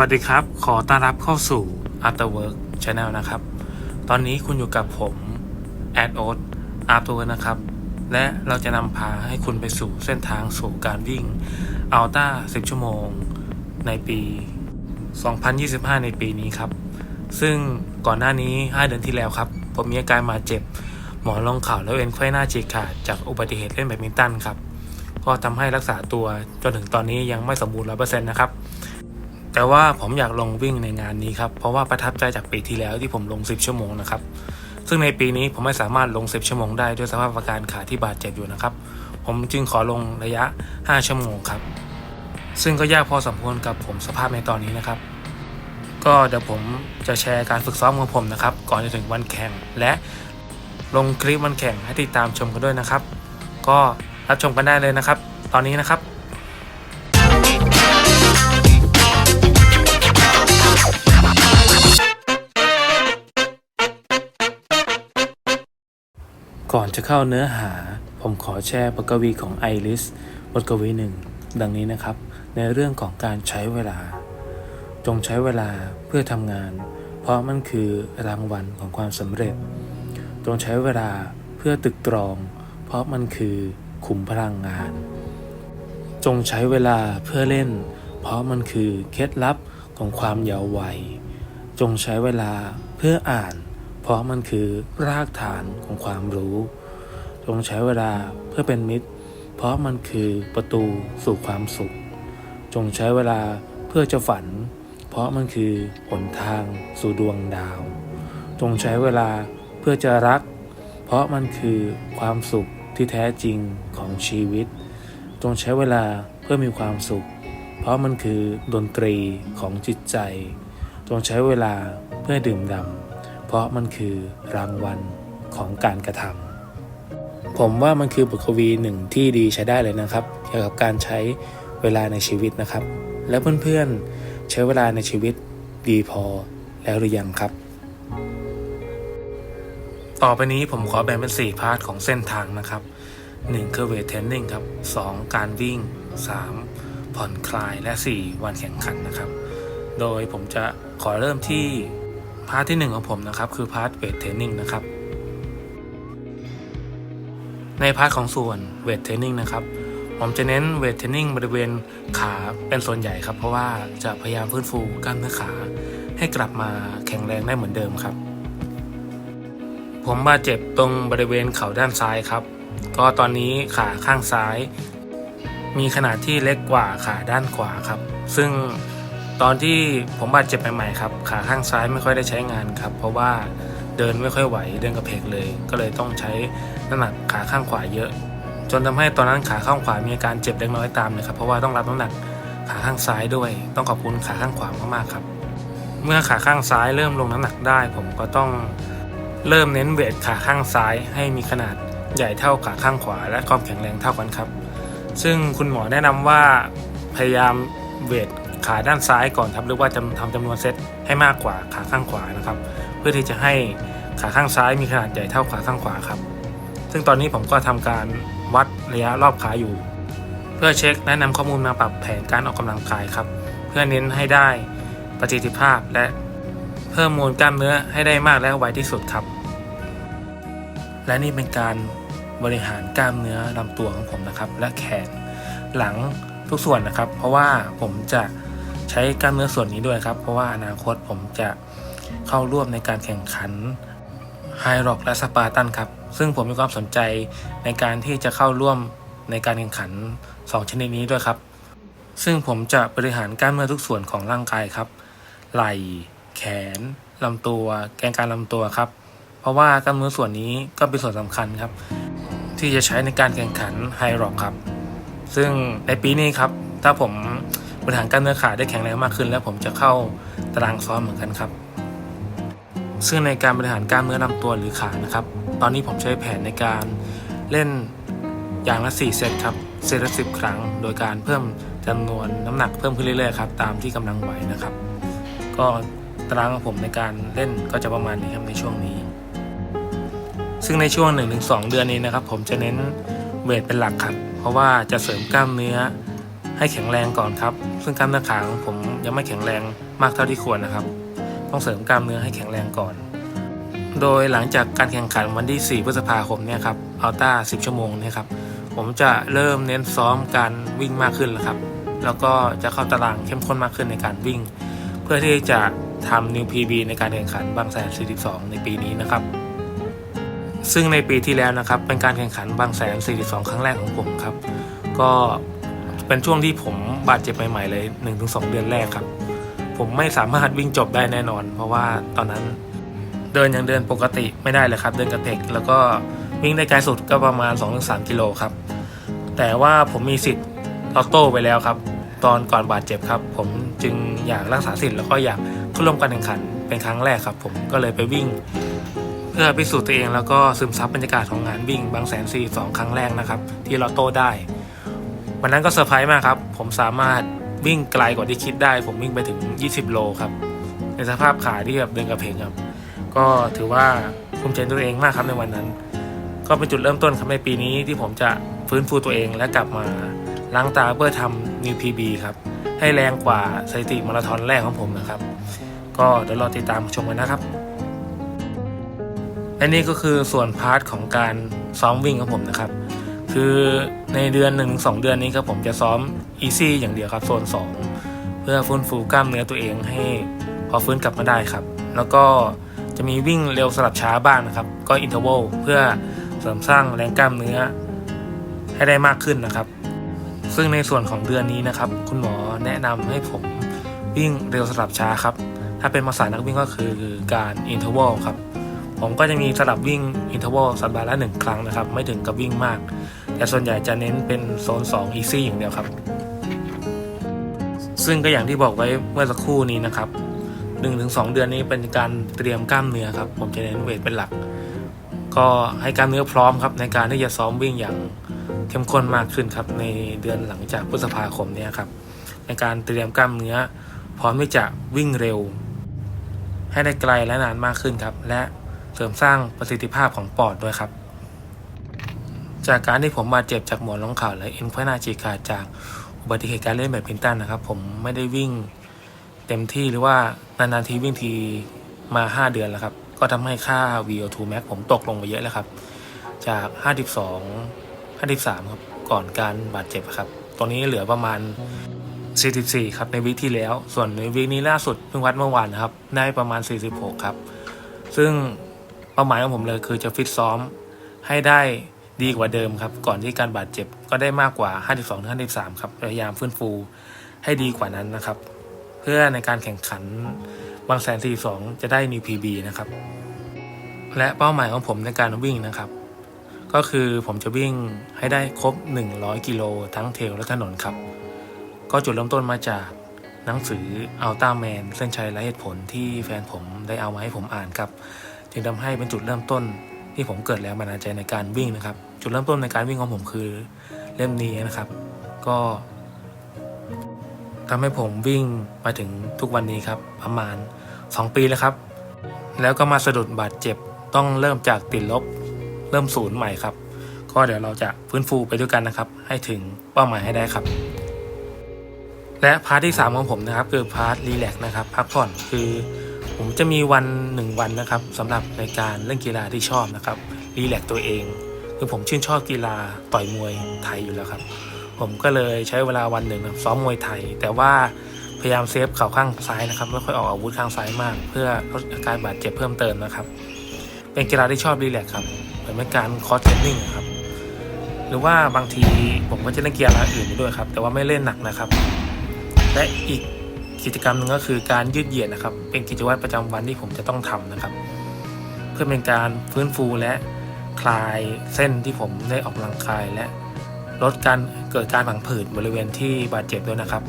วัสดีครับ ขอต้อนรับเข้าสู่ After Work Channel นะครับ ตอนนี้คุณอยู่กับผม a d o t After Work นะครับ และเราจะนำพาให้คุณไปสู่เส้นทางสู่การวิ่งอัลต้า 10 ชั่วโมงในปี 2025 ในปีนี้ครับ ซึ่งก่อนหน้านี้ 5 เดือนที่แล้วครับ ผมมีอาการมาเจ็บ หมอนรองเข่าแล้วเอ็นไขว้หน้าฉีกขาดจากอุบัติเหตุเล่นแบดมินตันครับ ก็ทำให้รักษาตัวจนถึงตอนนี้ยังไม่สมบูรณ์100%นะครับ แต่ว่าผมอยากลงวิ่งในงานนี้ครับ เพราะว่าประทับใจจากปีที่แล้วที่ผมลง 10 ชั่วโมงนะครับ ซึ่งในปีนี้ผมไม่สามารถลง 10 ชั่วโมงได้ด้วยสภาพอาการขาที่บาดเจ็บอยู่นะครับ ผมจึงขอลงระยะ 5 ชั่วโมงครับ ซึ่งก็ยากพอสมควรกับผมสภาพในตอนนี้นะครับ ก็เดี๋ยวผมจะแชร์การฝึกซ้อมของผมนะครับ ก่อนจะถึงวันแข่งและลงคลิปวันแข่งให้ติดตามชมกันด้วยนะครับ ก็รับชมกันได้เลยนะครับ ตอนนี้นะครับ ก่อนจะเข้าเนื้อหา ผมขอแชร์บทกวีของไอริสบทกวีหนึ่ง ดังนี้นะครับ ในเรื่องของการใช้เวลา จงใช้เวลาเพื่อทำงาน เพราะมันคือรางวัลของความสำเร็จ จงใช้เวลาเพื่อตึกตรอง เพราะมันคือขุมพลังงาน จงใช้เวลาเพื่อเล่น เพราะมันคือเคล็ดลับของความเยาว์วัย จงใช้เวลาเพื่ออ่าน เพราะมันคือรากฐานของความรู้ จงใช้เวลาเพื่อเป็นมิตร เพราะมันคือประตูสู่ความสุข จงใช้เวลาเพื่อจะฝัน เพราะมันคือหนทางสู่ดวงดาว จงใช้เวลาเพื่อจะรัก เพราะมันคือความสุขที่แท้จริงของชีวิต จงใช้เวลาเพื่อมีความสุข เพราะมันคือดนตรีของจิตใจ จงใช้เวลาเพื่อดื่มด่ำ ราะมันคือรางวัลของการกระทำผมว่ามันคือบทกวีหนึ่งที่ดีใช้ได้เลยนะครับ เกี่ยวกับการใช้เวลาในชีวิตนะครับ แล้วเพื่อนๆใช้เวลาในชีวิตดีพอแล้วหรือยังครับ ต่อไปนี้ผมขอแบ่งเป็น 4 พาร์ทของเส้นทางนะครับ 1 คือเวทเทรนนิ่งครับ 2 การวิ่ง 3 ผ่อนคลายและ 4 วันแข่งขันนะครับ โดยผมจะขอเริ่มที่ พาร์ทที่ 1 ของผมนะครับ คือพาร์ทเวทเทรนนิ่งนะครับ ในพาร์ทของส่วนเวทเทรนนิ่งนะครับ ผมจะเน้นเวทเทรนนิ่งบริเวณขาเป็นส่วนใหญ่ครับ เพราะว่าจะพยายามฟื้นฟูกล้ามเนื้อขา ให้กลับมาแข็งแรงได้เหมือนเดิมครับ ผมบาดเจ็บตรงบริเวณเข่าด้านซ้ายครับ ก็ตอนนี้ขาข้างซ้าย มีขนาดที่เล็กกว่าขาด้านขวาครับ ซึ่ง ตอนที่ผมบาดเจ็บใหม่ๆครับขาข้างซ้ายไม่ค่อยได้ใช้งานครับ เพราะว่าเดินไม่ค่อยไหวเดินกระเพกเลย ก็เลยต้องใช้น้ำหนักขาข้างขวาเยอะ จนทำให้ตอนนั้นขาข้างขวามีอาการเจ็บเล็กน้อยตามเลยครับเพราะว่าต้องรับน้ำหนักขาข้างซ้ายด้วย ต้องขอบคุณขาข้างขวามากๆครับ เมื่อขาข้างซ้ายเริ่มลงน้ำหนักได้ ผมก็ต้องเริ่มเน้นเวทขาข้างซ้ายให้มีขนาดใหญ่เท่าขาข้างขวา และความแข็งแรงเท่ากันครับ ซึ่งคุณหมอแนะนำว่าพยายามเวท ขาด้านซ้ายก่อนครับหรือว่าจะทำจำนวนเซตให้มากกว่าขาข้างขวานะครับ เพื่อที่จะให้ขาข้างซ้ายมีขนาดใหญ่เท่าขาข้างขวาครับ ซึ่งตอนนี้ผมก็ทำการวัดระยะรอบขาอยู่ เพื่อเช็คแนะนำข้อมูลมาปรับแผนการออกกำลังกายครับ เพื่อเน้นให้ได้ประสิทธิภาพและเพิ่มมวลกล้ามเนื้อให้ได้มากและไวที่สุดครับ และนี่เป็นการบริหารกล้ามเนื้อลำตัวของผมนะครับ และแขนหลัง ทุกส่วนนะครับ เพราะว่าผมจะใช้กล้ามเนื้อส่วนนี้ด้วยครับ เพราะว่าอนาคตผมจะเข้าร่วมในการแข่งขันไฮร็อกและสปาร์ตันครับ ซึ่งผมมีความสนใจในการที่จะเข้าร่วมในการแข่งขัน 2 ชนิดนี้ด้วยครับ ซึ่งผมจะบริหารกล้ามเนื้อทุกส่วนของร่างกายครับ ไหล่ แขนลำตัว แกนกลารลำตัวครับ เพราะว่ากล้ามเนื้อส่วนนี้ก็เป็นส่วนสำคัญครับ ที่จะใช้ในการแข่งขันไฮร็อกครับ ซึ่งในปีนี้ครับ ถ้าผมบริหารกล้ามเนื้อขาได้แข็งแรงมากขึ้น แล้วผมจะเข้าตารางซ้อมเหมือนกันครับ ซึ่งในการบริหารกล้ามเนื้อลำตัวหรือขานะครับ ตอนนี้ผมใช้แผนในการเล่นอย่างละ 4 เซตครับ เซตละ 10 ครั้ง โดยการเพิ่มจำนวนน้ำหนักเพิ่มขึ้นเรื่อยๆครับ ตามที่กำลังไหวนะครับ ก็ตารางของผมในการเล่นก็จะประมาณนี้ครับในช่วงนี้ ซึ่งในช่วง 1-2 เดือนนี้นะครับ ผมจะเน้นเวทเป็นหลักครับ ราะว่าจะเสริมกล้ามเนื้อให้แข็งแรงก่อนครับ ซึ่งกล้ามเนื้อขาของผมยังไม่แข็งแรงมากเท่าที่ควรนะครับ ต้องเสริมกล้ามเนื้อให้แข็งแรงก่อน โดยหลังจากการแข่งขันวันที่ 4 พฤษภาคมเนี่ยครับอัลต้า 10 ชั่วโมงเนี่ยครับผมจะเริ่มเน้นซ้อมการวิ่งมากขึ้นแล้วครับ แล้วก็จะเข้าตารางเข้มข้นมากขึ้นในการวิ่ง เพื่อที่จะทำ New PB ในการแข่งขันบางแสน 42 ในปีนี้นะครับ ซึ่งในปีที่แล้วนะครับ เป็นการแข่งขันบางแสน 42 ครั้งแรกของผมครับ ก็เป็นช่วงที่ผมบาดเจ็บใหม่ๆเลย 1-2 เดือนแรกครับ ผมไม่สามารถวิ่งจบได้แน่นอน เพราะว่าตอนนั้นเดินยังเดินปกติไม่ได้เลยครับ เดินกระเพกแล้วก็วิ่งได้ไกลสุดก็ประมาณ 2-3 กิโลครับ แต่ว่าผมมีสิทธิ์ลอตโต้ไปแล้วครับ ตอนก่อนบาดเจ็บครับ ผมจึงอยากรักษาสิทธิ์แล้วก็อยากเข้าร่วมการแข่งขันเป็นครั้งแรกครับ ผมก็เลยไปวิ่ง พื่อพิสูจน์ตัวเองแล้วก็ซึมซับบรรยากาศของงานวิ่งบางแสนสี่สองครั้งแรกนะครับ ที่ลอตโต้ได้ วันนั้นก็เซอร์ไพรส์มากครับ ผมสามารถวิ่งไกลกว่าที่คิดได้ ผมวิ่งไปถึง 20 โลครับ ในสภาพขาที่แบบเดินกระเพงครับ ก็ถือว่าภูมิใจตัวเองมากครับในวันนั้น ก็เป็นจุดเริ่มต้นครับในปีนี้ที่ผมจะฟื้นฟูตัวเองและกลับมาล้างตาเพื่อทำ New PB ครับให้แรงกว่าสถิติมาราธอนแรกของผมนะครับ ก็เดี๋ยวรอติดตามชมกันนะครับ และนี่ก็คือส่วนพาร์ทของการซ้อมวิ่งของผมนะครับ คือในเดือนหนึ่งสองเดือนนี้ครับผมจะซ้อม easy อย่างเดียวครับโซน2 เพื่อฟื้นฟูกล้ามเนื้อตัวเองให้พอฟื้นกลับมาได้ครับ แล้วก็จะมีวิ่งเร็วสลับช้าบ้างนะครับ ก็อินเทอร์วลเพื่อเสริมสร้างแรงกล้ามเนื้อให้ได้มากขึ้นนะครับ ซึ่งในส่วนของเดือนนี้นะครับ คุณหมอแนะนำให้ผมวิ่งเร็วสลับช้าครับ ถ้าเป็นภาษานักวิ่งก็คือการอินเทอร์วลครับ ผมก็จะมีสลับวิ่งอินเทอร์วลสัปดาห์ละหนึ่งครั้งนะครับ ไม่ถึงกับวิ่งมาก แต่ส่วนใหญ่จะเน้นเป็นโซน2 easy อย่างเดียวครับ ซึ่งก็อย่างที่บอกไว้เมื่อสักครู่นี้นะครับ 1-2 เดือนนี้เป็นการเตรียมกล้ามเนื้อครับ ผมจะเน้นเวทเป็นหลัก ก็ให้กล้ามเนื้อพร้อมครับในการที่จะซ้อมวิ่งอย่างเข้มข้นมากขึ้นครับในเดือนหลังจากพฤษภาคมนี้ครับในการเตรียมกล้ามเนื้อ พร้อมที่จะวิ่งเร็ว ให้ได้ไกลและนานมากขึ้นครับ และ เสริมสร้างประสิทธิภาพของปอดด้วยครับ จากการที่ผมบาดเจ็บจากหมอนรองเข่าและเอ็นไขว้หน้าฉีกขาดจากอุบัติเหตุการเล่นแบดมินตันนะครับ ผมไม่ได้วิ่งเต็มที่หรือว่านานๆทีวิ่งทีมา 5 เดือนแล้วครับ ก็ทำให้ค่า VO2 max ผมตกลงไปเยอะแล้วครับ จาก 52 53 ครับ ก่อนการบาดเจ็บครับ ตอนนี้เหลือประมาณ 44 ครับในวีคที่แล้ว ส่วนในวีคนี้ล่าสุดเพิ่งวัดเมื่อวานนะครับ ได้ประมาณ 46 ครับ ซึ่ง เป้าหมายของผมเลยคือจะฟิตซ้อมให้ได้ดีกว่าเดิมครับ ก่อนที่การบาดเจ็บก็ได้มากกว่า 52 53 ครับ พยายามฟื้นฟูให้ดีกว่านั้นนะครับ เพื่อในการแข่งขันบางแสน42 จะได้ New PB นะครับ และเป้าหมายของผมในการวิ่งนะครับ ก็คือผมจะวิ่งให้ได้ครบ 100 กิโลทั้งเทรลและถนนครับ ก็จุดเริ่มต้นมาจากหนังสือ Ultra Man เส้นชัยและเหตุผลที่แฟนผมได้เอามาให้ผมอ่านครับ จึงทำให้เป็นจุดเริ่มต้นที่ผมเกิดแรงบันดาลใจในการวิ่งนะครับ จุดเริ่มต้นในการวิ่งของผมคือเล่มนี้นะครับ ก็ทำให้ผมวิ่งมาถึงทุกวันนี้ครับ ประมาณ 2 ปีแล้วครับ แล้วก็มาสะดุดบาดเจ็บต้องเริ่มจากติดลบ เริ่มศูนย์ใหม่ครับ ก็เดี๋ยวเราจะฟื้นฟูไปด้วยกันนะครับ ให้ถึงเป้าหมายให้ได้ครับ และพาร์ทที่ 3 ของผมนะครับ คือพาร์ทรีแลกนะครับพักผ่อนคือ ผมจะมีวันหนึ่งวันนะครับสำหรับในการเล่นกีฬาที่ชอบนะครับรีแลกตัวเองคือผมชื่นชอบกีฬาต่อยมวยไทยอยู่แล้วครับ ผมก็เลยใช้เวลาวันหนึ่งนะซ้อมมวยไทย แต่ว่าพยายามเซฟเข่าข้างซ้ายนะครับไม่ค่อยออกอาวุธข้างซ้ายมาก เพื่อลดอาการบาดเจ็บเพิ่มเติมนะครับ เป็นกีฬาที่ชอบรีแลกครับเหมือนเป็นการคอร์สเทรนนิ่งครับหรือว่าบางทีผมก็จะเล่นกีฬาอื่นด้วยครับ แต่ว่าไม่เล่นหนักนะครับ และอีก กิจกรรมหนึ่งก็คือการยืดเหยียดนะครับ เป็นกิจวัตรประจำวันที่ผมจะต้องทำนะครับ เพื่อเป็นการฟื้นฟูและคลายเส้นที่ผมได้ออกกำลังกายและลดการเกิดการผังผืดบริเวณที่บาดเจ็บด้วยนะครับ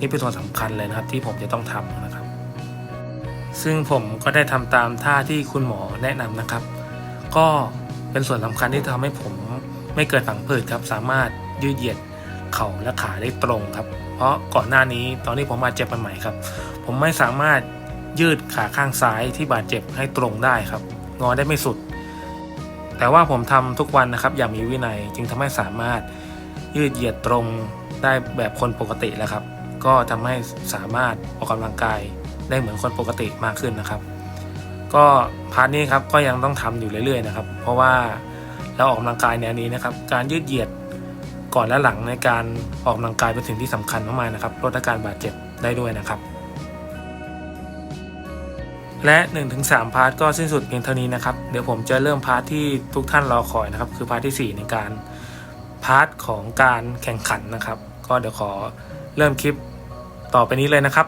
นี่เป็นส่วนสำคัญเลยนะครับที่ผมจะต้องทำนะครับ ซึ่งผมก็ได้ทำตามท่าที่คุณหมอแนะนำนะครับ ก็เป็นส่วนสำคัญที่ทำให้ผมไม่เกิดผังผืดครับสามารถยืดเหยียด เข่าและขาได้ตรงครับ เพราะก่อนหน้านี้ตอนที่ผมมาเจ็บใหม่ๆครับ ผมไม่สามารถยืดขาข้างซ้ายที่บาดเจ็บให้ตรงได้ครับ งอได้ไม่สุด แต่ว่าผมทำทุกวันนะครับ อย่างมีวินัยจึงทำให้สามารถยืดเหยียดตรงได้แบบคนปกติแล้วครับ ก็ทำให้สามารถออกกำลังกายได้เหมือนคนปกติมากขึ้นนะครับ ก็พาร์ทนี้ครับก็ยังต้องทำอยู่เรื่อยๆนะครับ เพราะว่าเราออกกำลังกายแนวนี้นะครับ การยืดเหยียด ก่อนและหลังในการออกกำลังกายเป็นสิ่งที่สำคัญมากๆนะครับลดอาการบาดเจ็บได้ด้วยนะครับ และ 1-3 พาร์ทก็สิ้นสุดเพียงเท่านี้นะครับ เดี๋ยวผมจะเริ่มพาร์ทที่ทุกท่านรอคอยนะครับ คือพาร์ทที่ 4 ในการพาร์ทของการแข่งขันนะครับ ก็เดี๋ยวขอเริ่มคลิปต่อไปนี้เลยนะครับ